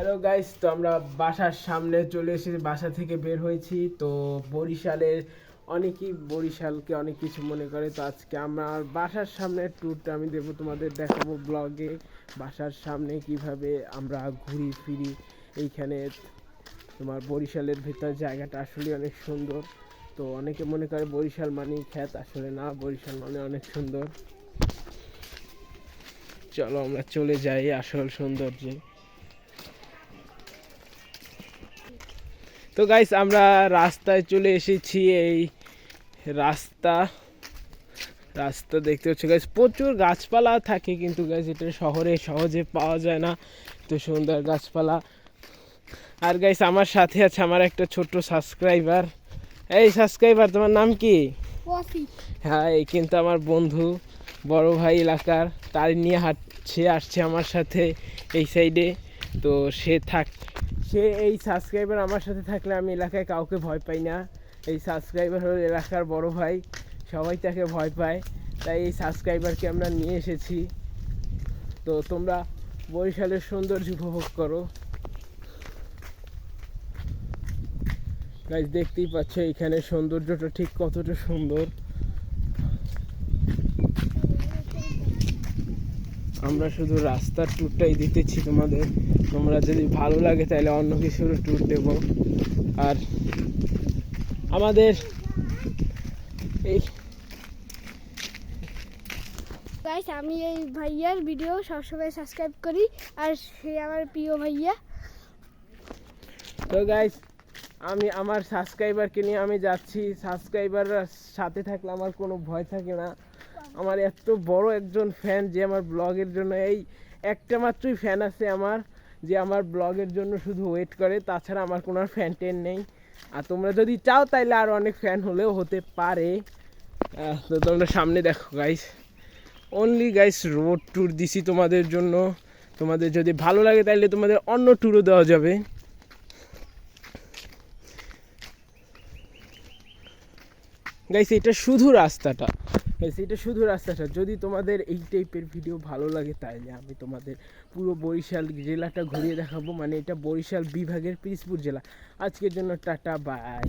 Hello guys তো আমরা বাসার সামনে চলে এসেছি, বাসা থেকে বের হয়েছি। তো বরিশালের অনেকেই বরিশালকে অনেক কিছু মনে করে। তো আজকে আমার বাসার সামনে ট্যুরটা আমি দেবো তোমাদের দেখাবো ব্লগে বাসার সামনে কীভাবে আমরা ঘুরি ফিরি এইখানে তোমার বরিশালের ভিতর জায়গাটা আসলে অনেক সুন্দর। তো অনেকে মনে করে বরিশাল মানেই খ্যাত, আসলে না, বরিশাল মানে অনেক সুন্দর। চলো আমরা চলে যাই আসল সৌন্দর্যে। তো গাইস আমরা রাস্তায় চলে এসেছি এই রাস্তা। রাস্তা দেখতে হচ্ছে গাইস প্রচুর গাছপালা থাকে কিন্তু গাইস এটা শহরে সহজে পাওয়া যায় না। তো সুন্দর গাছপালা। আর গাইস আমার সাথে আছে আমার একটা ছোট্ট সাবস্ক্রাইবার এই সাবস্ক্রাইবার তোমার নাম কি? হ্যাঁ এই কিন্তু আমার বন্ধু বড় ভাই এলাকার। তার নিয়ে হাঁটছে আসছে আমার সাথে এই সাইডে তো সে থাক সে এই সাবস্ক্রাইবার আমার সাথে থাকলে আমি এলাকায় কাউকে ভয় পাই না। এই সাবস্ক্রাইবার হলো এলাকার বড় ভাই, সবাই তাকে ভয় পায়। তাই এই সাবস্ক্রাইবারকে আমরা নিয়ে এসেছি। তো তোমরা বরিশালের সৌন্দর্য উপভোগ করো। গাইজ দেখতেই পাচ্ছ এখানে সৌন্দর্যটা ঠিক কতটা সুন্দর। আমরা শুধু রাস্তার ট্যুরটাই দিতেছি তোমাদের। তোমরা যদি ভালো লাগে তাহলে অন্য কিছুর ট্যুর দেব। আর আমাদের এই গাইস আমি এই ভাইয়ার ভিডিও সবসময় সাবস্ক্রাইব করি আর সে আমার প্রিয় ভাইয়া। তো গাইস আমি আমার সাবস্ক্রাইবারকে নিয়ে আমি যাচ্ছি। সাবস্ক্রাইবার সাথে থাকলে আমার কোনো ভয় থাকে না। আমার এত বড় একজন ফ্যান যে আমার ব্লগের জন্য এই একটা মাত্রই ফ্যান আছে আমার, যে আমার ব্লগের জন্য শুধু ওয়েট করে। তাছাড়া আমার কোনো ফ্যান টেন নেই। আর তোমরা যদি চাও তাইলে আর অনেক ফ্যান হলেও হতে পারে। তো তোমরা সামনে দেখো guys only guys road tour দিছি তোমাদের জন্য। তোমাদের যদি ভালো লাগে তাহলে তোমাদের অন্য ট্যুরও দেওয়া যাবে। গাইস এটা শুধু রাস্তাটা। এটা শুধু রাস্তাটা যদি তোমাদের এই টাইপের ভিডিও ভালো লাগে তাহলে আমি তোমাদের পুরো বরিশাল জেলাটা ঘুরিয়ে দেখাবো। মানে এটা বরিশাল বিভাগের পিরিসপুর জেলা। আজকের জন্য টাটা বাই